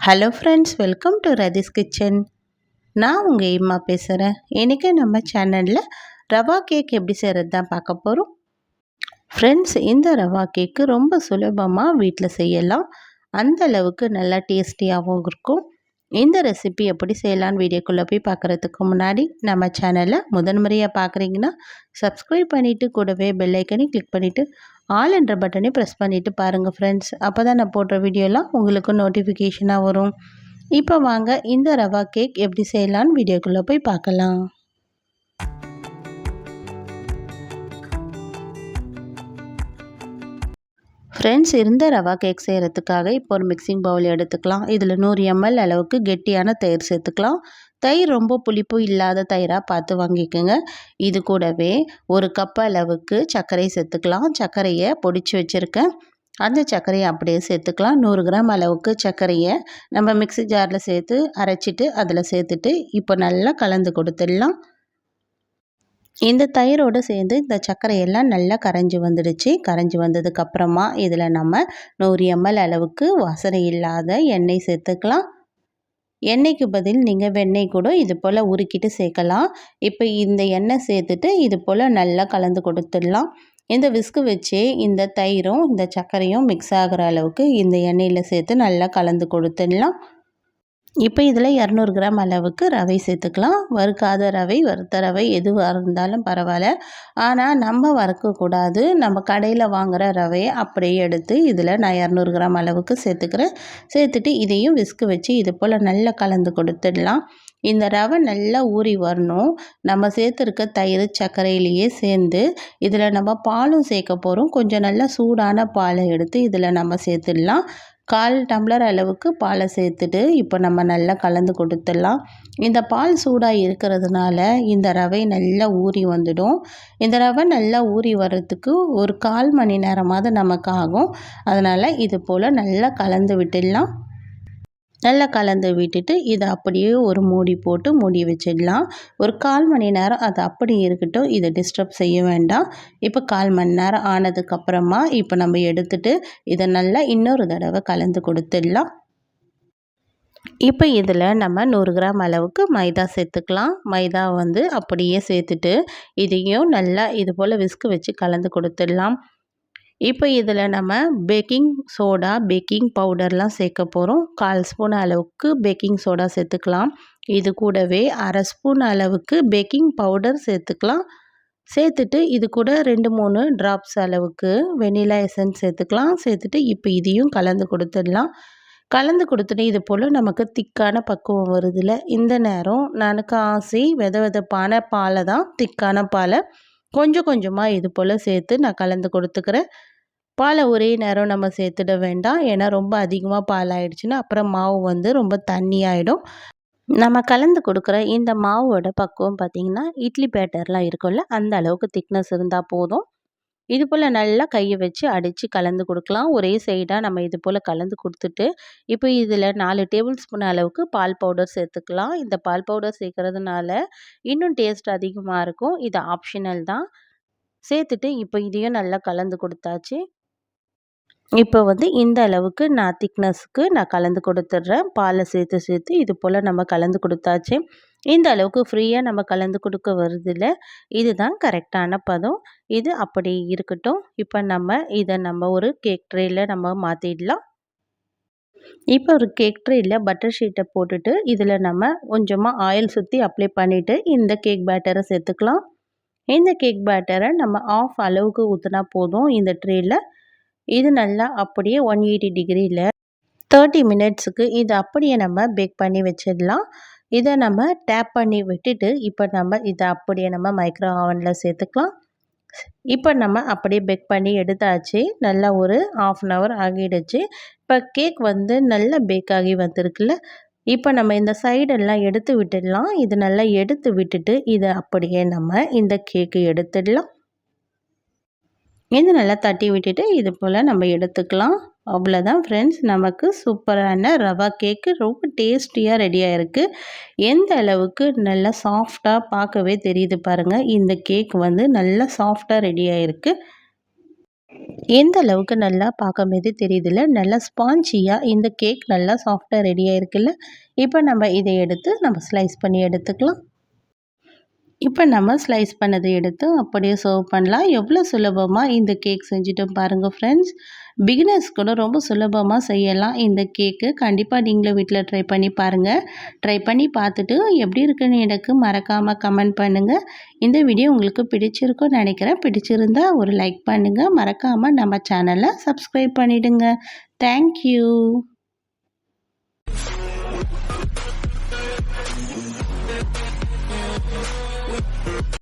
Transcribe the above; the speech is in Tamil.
Hello friends welcome to Rathi's kitchen நான் உங்கள் இம்மா பேசுகிறேன் இன்றைக்கி நம்ம சேனலில் ரவா கேக் எப்படி செய்கிறது தான் பார்க்க போகிறோம் ஃப்ரெண்ட்ஸ் இந்த ரவா கேக்கு ரொம்ப சுலபமாக வீட்டில் செய்யலாம். அந்த அளவுக்கு நல்லா டேஸ்டியாகவும் இருக்கும். இந்த ரெசிபி எப்படி செய்யலான்னு வீடியோக்குள்ளே போய் பார்க்குறதுக்கு முன்னாடி நம்ம சேனலை முதன்முறையாக பார்க்குறீங்கன்னா சப்ஸ்கிரைப் பண்ணிவிட்டு கூடவே பெல்லைக்கனி கிளிக் பண்ணிவிட்டு ஆல் என்ற பட்டனை ப்ரெஸ் பண்ணிவிட்டு பாருங்கள் ஃப்ரெண்ட்ஸ் அப்போ தான் நான் போடுற வீடியோலாம் உங்களுக்கு நோட்டிஃபிகேஷனாக வரும். இப்போ வாங்க இந்த ரவா கேக் எப்படி செய்யலான்னு வீடியோக்குள்ளே போய் பார்க்கலாம். ஃப்ரெண்ட்ஸ் இருந்த ரவா கேக் செய்கிறதுக்காக இப்போ ஒரு மிக்சிங் பவுல் எடுத்துக்கலாம். இதில் நூறு எம்எல் அளவுக்கு கெட்டியான தயிர் சேர்த்துக்கலாம். தயிர் ரொம்ப புளிப்பு இல்லாத தயிராக பார்த்து வாங்கிக்கோங்க. இது கூடவே ஒரு கப் அளவுக்கு சர்க்கரை சேர்த்துக்கலாம். சர்க்கரையை பொடிச்சு வச்சுருக்கேன். அந்த சர்க்கரையை அப்படியே சேர்த்துக்கலாம். நூறு கிராம் அளவுக்கு சர்க்கரையை நம்ம மிக்சி ஜாரில் சேர்த்து அரைச்சிட்டு அதில் சேர்த்துட்டு இப்போ நல்லா கலந்து கொடுத்துடலாம். இந்த தயிரோடு சேர்ந்து இந்த சர்க்கரையெல்லாம் நல்லா கரைஞ்சி வந்துடுச்சு. கரைஞ்சி வந்ததுக்கப்புறமா இதில் நம்ம நூறு எம்எல் அளவுக்கு வாசனை இல்லாத எண்ணெய் சேர்த்துக்கலாம். எண்ணெய்க்கு பதில் நீங்கள் வெண்ணெய் கூட இது போல் உருக்கிட்டு சேர்க்கலாம். இப்போ இந்த எண்ணெய் சேர்த்துட்டு இது போல் நல்லா கலந்து கொடுத்துடலாம். இந்த விஸ்கு வச்சு இந்த தயிரும் இந்த சர்க்கரையும் மிக்ஸ் ஆகிற அளவுக்கு இந்த எண்ணெயில் சேர்த்து நல்லா கலந்து கொடுத்துடலாம். இப்போ இதில் இரநூறு கிராம் அளவுக்கு ரவை சேர்த்துக்கலாம். வறுக்காத ரவை வறுத்த ரவை எதுவாக இருந்தாலும் பரவாயில்ல. ஆனால் நம்ம வறுக்கக்கூடாது. நம்ம கடையில் வாங்குகிற ரவையை அப்படியே எடுத்து இதில் நான் இரநூறு கிராம் அளவுக்கு சேர்த்துக்கிறேன். சேர்த்துட்டு இதையும் விஸ்கு வச்சு இது போல் நல்லா கலந்து கொடுத்துடலாம். இந்த ரவை நல்லா ஊறி வரணும். நம்ம சேர்த்துருக்க தயிர் சர்க்கரையிலேயே சேர்ந்து இதில் நம்ம பாலும் சேர்க்க போகிறோம். கொஞ்சம் நல்லா சூடான பாலை எடுத்து இதில் நம்ம சேர்த்துடலாம். கால் டம்ளர் அளவுக்கு பாலை சேர்த்துட்டு இப்போ நம்ம நல்லா கலந்து கொடுத்துடலாம். இந்த பால் சூடாக இருக்கிறதுனால இந்த ரவை நல்லா ஊறி வந்துடும். இந்த ரவை நல்லா ஊறி வர்றதுக்கு ஒரு கால் மணி நேரமாவது நமக்கு ஆகும். அதனால் இது போல் நல்லா கலந்து விட்டுடலாம். நல்லா கலந்து விட்டுட்டு இதை அப்படியே ஒரு மூடி போட்டு மூடி வச்சிடலாம். ஒரு கால் மணி நேரம் அது அப்படி இருக்கட்டும். இதை டிஸ்டர்ப் செய்ய வேண்டாம். இப்போ கால் மணி நேரம் ஆனதுக்கப்புறமா இப்போ நம்ம எடுத்துட்டு இதை நல்லா இன்னொரு தடவை கலந்து கொடுத்துடலாம். இப்போ இதில் நம்ம நூறு கிராம் அளவுக்கு மைதா சேர்த்துக்கலாம். மைதா வந்து அப்படியே சேர்த்துட்டு இதையும் நல்லா இது போல் விஸ்கு வச்சு கலந்து கொடுத்துடலாம். இப்போ இதில் நம்ம பேக்கிங் சோடா பேக்கிங் பவுடர்லாம் சேர்க்க போகிறோம். கால் ஸ்பூன் அளவுக்கு பேக்கிங் சோடா சேர்த்துக்கலாம். இது கூடவே அரை ஸ்பூன் அளவுக்கு பேக்கிங் பவுடர் சேர்த்துக்கலாம். சேர்த்துட்டு இது கூட ரெண்டு மூணு ட்ராப்ஸ் அளவுக்கு வெனிலா எசன்ஸ் சேர்த்துக்கலாம். சேர்த்துட்டு இப்போ இதையும் கலந்து கொடுத்துடலாம். கலந்து கொடுத்துட்டு இது போல் நமக்கு திக்கான பக்குவம் வருதில்ல இந்த நேரம் நான் ஆசை வித விதப்பான பாலை தான் திக்கான பாலை. கொஞ்சம் கொஞ்சமாக இது போல் சேர்த்து நான் கலந்து கொடுத்துக்கிறேன். பாலை ஒரே நேரம் நம்ம சேர்த்துட வேண்டாம். ஏன்னா ரொம்ப அதிகமாக பால் ஆகிடுச்சின்னா அப்புறம் மாவு வந்து ரொம்ப தண்ணி ஆகிடும் நம்ம கலந்து கொடுக்குற இந்த மாவோட பக்குவம் பார்த்திங்கன்னா இட்லி பேட்டர்லாம் இருக்கும்ல அந்த அளவுக்கு திக்னஸ் இருந்தால் போதும். இது போல் நல்லா கையை வச்சு அடித்து கலந்து கொடுக்கலாம். ஒரே சைடாக நம்ம இது போல் கலந்து கொடுத்துட்டு இப்போ இதில் நாலு டேபிள் ஸ்பூன் அளவுக்கு பால் பவுடர் சேர்த்துக்கலாம். இந்த பால் பவுடர் சேர்க்குறதுனால இன்னும் டேஸ்ட் அதிகமாக இருக்கும். இது ஆப்ஷனல் தான். சேர்த்துட்டு இப்போ இதையும் நல்லா கலந்து கொடுத்தாச்சு. இப்போ வந்து இந்த அளவுக்கு நான் திக்னஸ்க்கு நான் கலந்து கொடுத்துட்றேன். பாலை சேர்த்து சேர்த்து இது போல் நம்ம கலந்து கொடுத்தாச்சு. இந்த அளவுக்கு ஃப்ரீயாக நம்ம கலந்து கொடுக்க வருதில்ல இதுதான் கரெக்டான பதம். இது அப்படி இருக்கட்டும். இப்போ நம்ம இதை நம்ம ஒரு கேக் ட்ரேயில் நம்ம மாற்றிடலாம் இப்போ ஒரு கேக் ட்ரேயில் பட்டர் ஷீட்டை போட்டுட்டு இதில் நம்ம கொஞ்சமாக ஆயில் சுற்றி அப்ளை பண்ணிவிட்டு இந்த கேக் பேட்டரை சேர்த்துக்கலாம். இந்த கேக் பேட்டரை நம்ம ஆஃப் அளவுக்கு ஊற்றினா போதும் இந்த ட்ரேயில் இது நல்லா அப்படியே ஒன் எயிட்டி டிகிரியில் தேர்ட்டி மினிட்ஸுக்கு இது அப்படியே நம்ம பேக் பண்ணி வச்சிடலாம். இதை நம்ம டேப் பண்ணி விட்டுட்டு இப்போ நம்ம இதை அப்படியே நம்ம மைக்ரோ ஓவனில் சேர்த்துக்கலாம். இப்போ நம்ம அப்படியே பேக் பண்ணி எடுத்தாச்சு. நல்லா ஒரு ஆஃப் அன் ஹவர் ஆகிடுச்சு. இப்போ கேக் வந்து நல்லா பேக் ஆகி வந்திருக்குல்ல? இப்போ நம்ம இந்த சைடெல்லாம் எடுத்து விட்டுடலாம். இது நல்லா எடுத்து விட்டுட்டு இதை அப்படியே நம்ம இந்த கேக்கு எடுத்துடலாம். இது நல்லா தட்டி விட்டுட்டு இது போல் நம்ம எடுத்துக்கலாம். அவ்வளோதான் ஃப்ரெண்ட்ஸ் நமக்கு சூப்பரான ரவா கேக்கு ரொம்ப டேஸ்டியாக ரெடியாக இருக்குது எந்த அளவுக்கு நல்லா சாஃப்டாக பார்க்கவே தெரியுது பாருங்கள் இந்த கேக் வந்து நல்லா சாஃப்டாக ரெடியாக இருக்குது எந்த அளவுக்கு நல்லா பார்க்கும்போது தெரியுதுல்ல? நல்லா ஸ்பாஞ்சியாக இந்த கேக் நல்லா சாஃப்டாக ரெடியாக இருக்குல்ல இப்போ நம்ம இதை எடுத்து நம்ம ஸ்லைஸ் பண்ணி எடுத்துக்கலாம். இப்போ நம்ம ஸ்லைஸ் பண்ணதை எடுத்து அப்படியே சர்வ் பண்ணலாம். எவ்வளோ சுலபமாக இந்த கேக் செஞ்சுட்டோம் பாருங்கள் ஃப்ரெண்ட்ஸ் பிகினர்ஸ் கூட ரொம்ப சுலபமாக செய்யலாம். இந்த கேக்கு கண்டிப்பாக நீங்களும் வீட்டில் ட்ரை பண்ணி பாருங்கள் ட்ரை பண்ணி பார்த்துட்டு எப்படி இருக்குன்னு எனக்கு மறக்காமல் கமெண்ட் பண்ணுங்கள் இந்த வீடியோ உங்களுக்கு பிடிச்சிருக்கும்னு நினைக்கிறேன். பிடிச்சிருந்தா ஒரு லைக் பண்ணுங்கள் மறக்காமல் நம்ம சேனலை சப்ஸ்கிரைப் பண்ணிவிடுங்க தேங்க்யூ